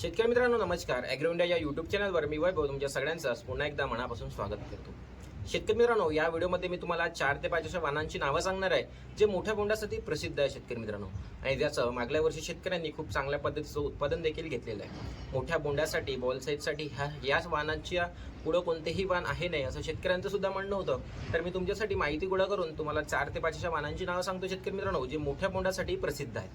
शेतकरी मित्रांनो नमस्कार. ॲग्रो इंडिया या युट्यूब चॅनलवर मी वैभव तुमच्या सगळ्यांचं पुन्हा एकदा मनापासून स्वागत करतो. शेतकरी मित्रांनो या व्हिडिओमध्ये मी तुम्हाला चार ते पाच अशा वाहनांची नावं सांगणार आहे जे मोठ्या बोंडासाठी प्रसिद्ध आहे शेतकरी मित्रांनो. आणि त्याचं मागल्या वर्षी शेतकऱ्यांनी खूप चांगल्या पद्धतीचं उत्पादन देखील घेतलेलं आहे. मोठ्या बोंडासाठी बॉल साईजसाठी ह्या याच वाहनांच्या पुढं कोणतेही वाहन आहे नाही असं शेतकऱ्यांचं सुद्धा म्हणणं होतं. तर मी तुमच्यासाठी माहिती गोळा करून तुम्हाला चार ते पाच अशा वाहनांची नावं सांगतो शेतकरी मित्रांनो जे मोठ्या बोंडासाठी प्रसिद्ध आहेत.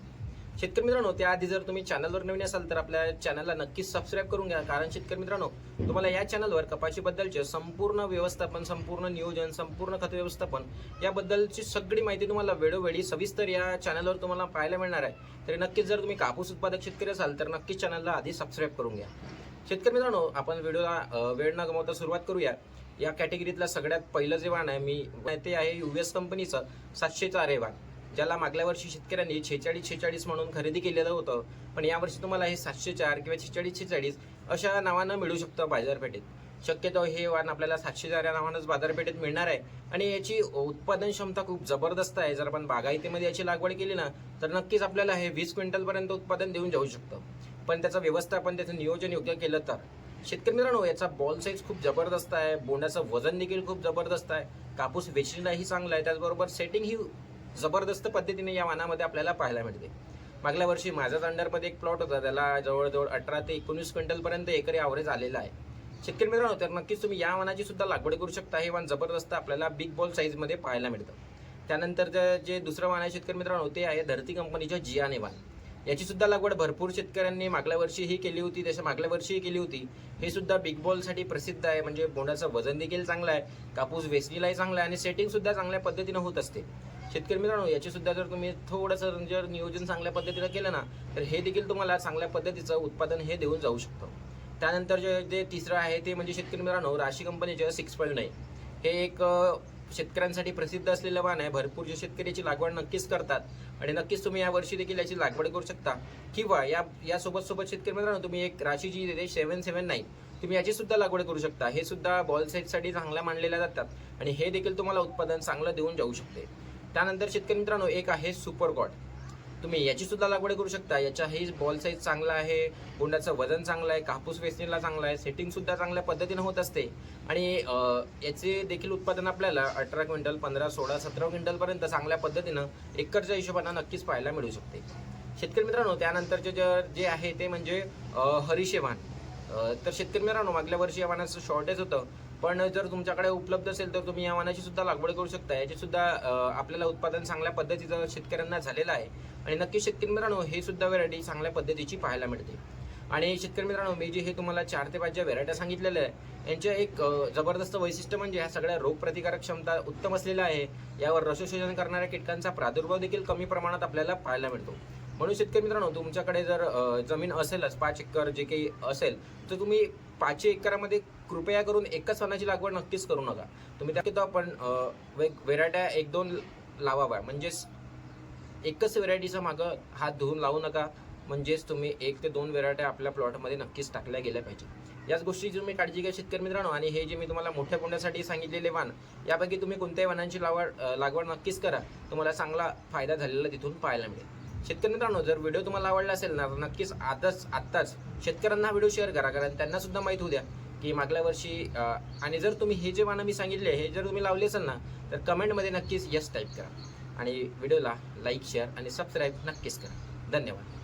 शेतकरी मित्रांनो त्याआधी जर तुम्ही चॅनलवर नवीन असाल तर आपल्या चॅनलला नक्कीच सबस्क्राईब करून घ्या. कारण शेतकरी मित्रांनो तुम्हाला या चॅनलवर कपाशीबद्दलचे संपूर्ण व्यवस्थापन संपूर्ण नियोजन संपूर्ण खत व्यवस्थापन याबद्दलची सगळी माहिती तुम्हाला वेळोवेळी सविस्तर या चॅनलवर तुम्हाला पाहायला मिळणार आहे. तरी नक्कीच जर तुम्ही कापूस उत्पादक शेतकरी असाल तर नक्कीच चॅनलला आधी सबस्क्राईब करून घ्या. शेतकरी मित्रांनो आपण व्हिडिओला वेळ न गमावता सुरुवात करूया. या कॅटेगरीतलं सगळ्यात पहिलं जे वाहन आहे मी ते आहे युएस कंपनीचं सातशे चार हे वाहन. ज्याला मागल्या वर्षी शेतकऱ्यांनी छेचाळीस छेचाळीस म्हणून खरेदी केलेलं होतं पण यावर्षी तुम्हाला हे सातशे चार किंवा छेचाळीस छेचाळीस अशा नावानं मिळू शकतं बाजारपेठेत. शक्यतो हे वाण आपल्याला सातशे चार या नावानंच बाजारपेठेत मिळणार आहे. आणि याची उत्पादन क्षमता खूप जबरदस्त आहे. जर आपण बागायतीमध्ये याची लागवड केली ना तर नक्कीच आपल्याला हे वीस क्विंटलपर्यंत उत्पादन देऊन जाऊ शकतं. पण त्याचं व्यवस्थापन त्याचं नियोजन योग्य केलं तर. शेतकरी मित्रांनो याचा बॉल साईज खूप जबरदस्त आहे. बोंडाचं वजन देखील खूप जबरदस्त आहे. कापूस वेचणीलाही चांगला आहे. त्याचबरोबर सेटिंग ही जबरदस्त पद्धतीने या वाहनामध्ये आपल्याला पाहायला मिळते. मागल्या वर्षी माझ्याच अंडरमध्ये एक प्लॉट होता त्याला जवळजवळ अठरा ते एकोणीस क्विंटलपर्यंत एकरी ॲव्हरेज आलेला आहे. शेतकरी मित्रांनो तर नक्कीच तुम्ही या वाहनाची सुद्धा लागवड करू शकता. हे वाहन जबरदस्त आपल्याला बिग बॉल साईजमध्ये पाहायला मिळतं. त्यानंतर जे- जे दुसरं वाहन आहे शेतकरी मित्रांनो ते आहे धरती कंपनीच्या जियाने वाहन याची सुद्धा लागवड भरपूर शेतकऱ्यांनी मागल्या वर्षीही केली होती त्याच्या मागल्या वर्षीही केली होती. हे सुद्धा बिग बॉलसाठी प्रसिद्ध आहे म्हणजे बोंडाचं वजन देखील चांगलं आहे कापूस वेचणीलाही चांगला आहे आणि सेटिंग सुद्धा चांगल्या पद्धतीनं होत असते. शेतकरी मित्रांनो याची सुद्धा जर तुम्ही थोडंसं जर नियोजन चांगल्या पद्धतीनं केलं ना तर हे देखील तुम्हाला चांगल्या पद्धतीचं उत्पादन हे देऊन जाऊ शकतं. त्यानंतर जे जे तिसरं आहे ते म्हणजे शेतकरी मित्रांनो राशी कंपनीचे सिक्स पॉईंट नाईन. हे एक शेतकऱ्यांसाठी प्रसिद्ध असलेलं वाहन आहे. भरपूर जे शेतकऱ्याची लागवड नक्कीच करतात. आणि नक्कीच तुम्ही या वर्षी देखील याची लागवड करू शकता. किंवा या यासोबत सोबत शेतकरी मित्रांनो तुम्ही एक राशी जी देते सेवन सेवन नाईन तुम्ही याची सुद्धा लागवड करू शकता. हे सुद्धा बॉल साईजसाठी चांगल्या मानलेल्या जातात. आणि हे देखील तुम्हाला उत्पादन चांगलं देऊन जाऊ शकते. त्यानंतर शेतकरी मित्रांनो एक आहे सुपर गॉड. तुम्ही याची सुद्धा लागवड करू शकता. याच्या हे बॉल साईज चांगला आहे बोंडाचं वजन चांगलं आहे कापूस वेचणीला चांगला आहे सेटिंग सुद्धा चांगल्या पद्धतीनं होत असते. आणि याचे देखील उत्पादन आपल्याला अठरा क्विंटल पंधरा सोळा सतरा क्विंटलपर्यंत चांगल्या पद्धतीनं एकरच्या हिशोबानं नक्कीच पाहायला मिळू शकते. शेतकरी मित्रांनो त्यानंतरचे जे जे आहे ते म्हणजे हरिशेवान. वाहन तर शेतकरी मित्रांनो मागल्या वर्षी या वाणाचं शॉर्टेज होतं. पण जर तुमच्याकडे उपलब्ध असेल तर तुम्ही या वाणाची सुद्धा लागवड करू शकता. याची सुद्धा आपल्याला उत्पादन चांगल्या पद्धतीचं शेतकऱ्यांना झालेलं आहे. आणि नक्की शेतकरी मित्रांनो हे सुद्धा व्हेरायटी चांगल्या पद्धतीची पाहायला मिळते. आणि शेतकरी मित्रांनो मी जे हे तुम्हाला चार ते पाच ज्या व्हेरायट्या सांगितलेल्या आहे यांचं एक जबरदस्त वैशिष्ट्य म्हणजे ह्या सगळ्या रोगप्रतिकारक क्षमता उत्तम असलेल्या आहे. यावर रसशोषण करणाऱ्या कीटकांचा प्रादुर्भाव देखील कमी प्रमाणात आपल्याला पाहायला मिळतो. म्हणून शेतकरी मित्रांनो तुमच्याकडे जर जमीन असेलच पाच एकर जे काही असेल तर तुम्ही पाचशे एकरामध्ये कृपया करून एकच सणाची लागवड नक्कीच करू नका. तुम्ही त्या आपण वेग व्हेरायट्या एक दोन लावाव्या. म्हणजेच एकच व्हेरायटीचा मागं हात धुवून लावू नका. म्हणजेच तुम्ही एक ते दोन व्हेरायट्या आपल्या प्लॉटमध्ये नक्कीच टाकल्या गेल्या पाहिजे. याच गोष्टीची तुम्ही काळजी घ्या शेतकरी मित्रांनो. आणि हे जे मी तुम्हाला मोठ्या कुंड्यासाठी सांगितलेले वाण यापैकी तुम्ही कोणत्याही वाणांची लागवड लागवड नक्कीच करा. तुम्हाला चांगला फायदा झालेला तिथून पाहायला मिळेल. शेतकरी मित्रांनो जर व्हिडिओ तुम्हाला आवडला असेल ना तर नक्कीच आताच आत्ताच शेतकऱ्यांना हा व्हिडिओ शेअर करा कारण त्यांना सुद्धा माहीत होऊ द्या की मागल्या वर्षी आणि जर तुम्ही हे जे वाणं मी सांगितले हे जर तुम्ही लावले असेल ना तर कमेंटमध्ये नक्कीच यस टाईप करा. आणि व्हिडिओला लाईक शेअर आणि सबस्क्राईब नक्कीच करा. धन्यवाद.